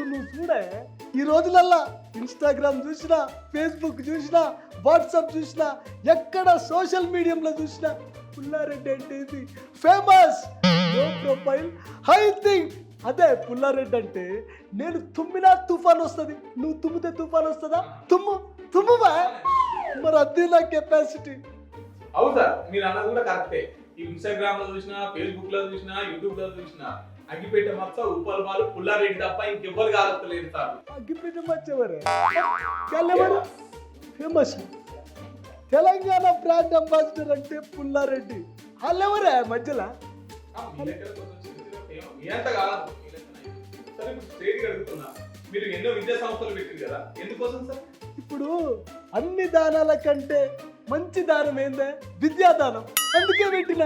ఇప్పుడు నువ్వు చూడే. ఈ రోజులల్లా ఇన్స్టాగ్రామ్ చూసినా ఫేస్బుక్ చూసినా వాట్సాప్ చూసినా ఎక్కడ సోషల్ మీడియంలో చూసినా పుల్లారెడ్డి అంటే ఇది ఫేమస్ ప్రొఫైల్ హై థింగ్ అదే పుల్లారెడ్డి అంటే నేను తుమ్మినా తుఫాన్ వస్తుంది. నువ్వు తుమ్మితే తుఫాన్ వస్తుందా? తుమ్ము. తుమ్మువా? మరి అదే నా కెపాసిటీ అవుతా మీరు అన్నది కూడా కరెక్టే ఇన్స్టాగ్రామ్లో చూసినా ఫేస్బుక్లో చూసినా యూట్యూబ్లో చూసినా అగ్గిపెట్టే మచ్చ ఉప్పల్ బాలు పుల్లారెడ్డి తప్ప ఇంకెవ్వరు కాలలేదు సార్. ఎవరు? ఫేమస్. తెలంగాణ బ్రాండ్ అంబాసిడర్ అంటే పుల్లారెడ్డి. వాళ్ళెవరే మధ్యలో. సరే స్ట్రైట్ అడుగుతున్నా. మీరు ఎన్నో విద్యా సంస్థలు పెట్టారు కదా. ఎందుకోసం సార్? ఇప్పుడు అన్ని దానాల కంటే మంచి దానం ఏందే? విద్యాదానం అందుకే పెట్టిన.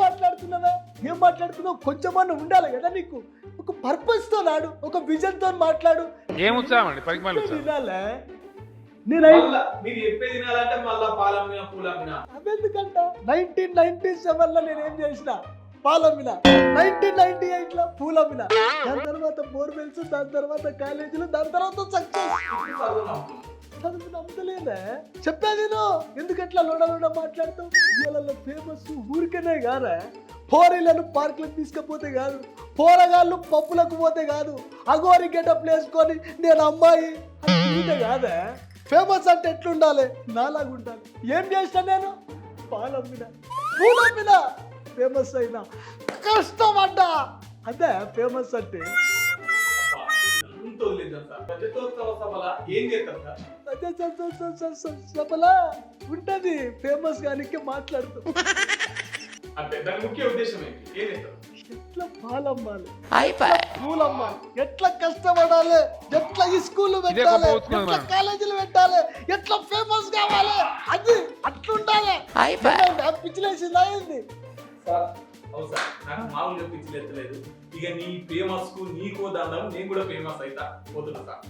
మాట్లాడుతున్నావా? ఏం మాట్లాడుతున్నావు? కొంచెమన్నా ఉండాలి కదా నీకు? ఒక పర్పస్తో నాడు ఒక విజన్తో మాట్లాడు. ఏం ఉత్సాహం ఉత్సాహం. వినాలే నేను మీరు చెప్పేది వినాలంటే మళ్ళా పాలమ్మినా పూలమ్మినా. అవెందుకంట నైన్టీన్ నైన్టీ సెవెన్లో నేను ఏం చేసిన? పాలమ్మిన. నైన్టీన్ నైన్టీ ఎయిట్లో పూలమ్మిన. దాని తర్వాత బోర్వెల్స్ దాని తర్వాత కాలేజీలు దాని తర్వాత సక్సెస్. చదువు నమ్మలేదే చెప్పేది నువ్వు లోడ లోడ మాట్లాడతావు? వీళ్ళ ఫేమస్ ఊరికనే కాదా. పోరీలను పార్కులకు తీసుకపోతే కాదు. పోరగాళ్ళు పప్పులకు పోతే కాదు. అగోరి గెటప్ వేసుకొని నేను అమ్మాయి. అంటే కాదా. ఫేమస్ అంటే ఎట్లుండాలి? నాలాగా ఉండాలి ఏం చేస్తా నేను? పాలమ్మిన. పూలమ్మిన. ఫేమస్ అయినా అదే ఫేమస్ అంటే సభల అదే స- స- స- స- స- సభలా ఉంటది ఫేమస్ గానికి మాట్లాడుతూ అంటే ఎట్లా పాలమ్మాలి? పూలమ్మాలి ఎట్లా కష్టపడాలి? ఎట్లా స్కూల్ పెట్టాలి? ఎట్లా. కాలేజీలు పెట్టాలి? ఎట్లా ఫేమస్ కావాలి? అది అట్లుండాలి. పిచ్చిలేసిందా ఏంది? సార్ అవును సార్ నాకు మామూలుగా పిచ్చి ఎత్తలేదు. ఇక నీ ఫేమస్కు నీకో దండం నేను కూడా ఫేమస్ అవుతా పోతున్నా సార్.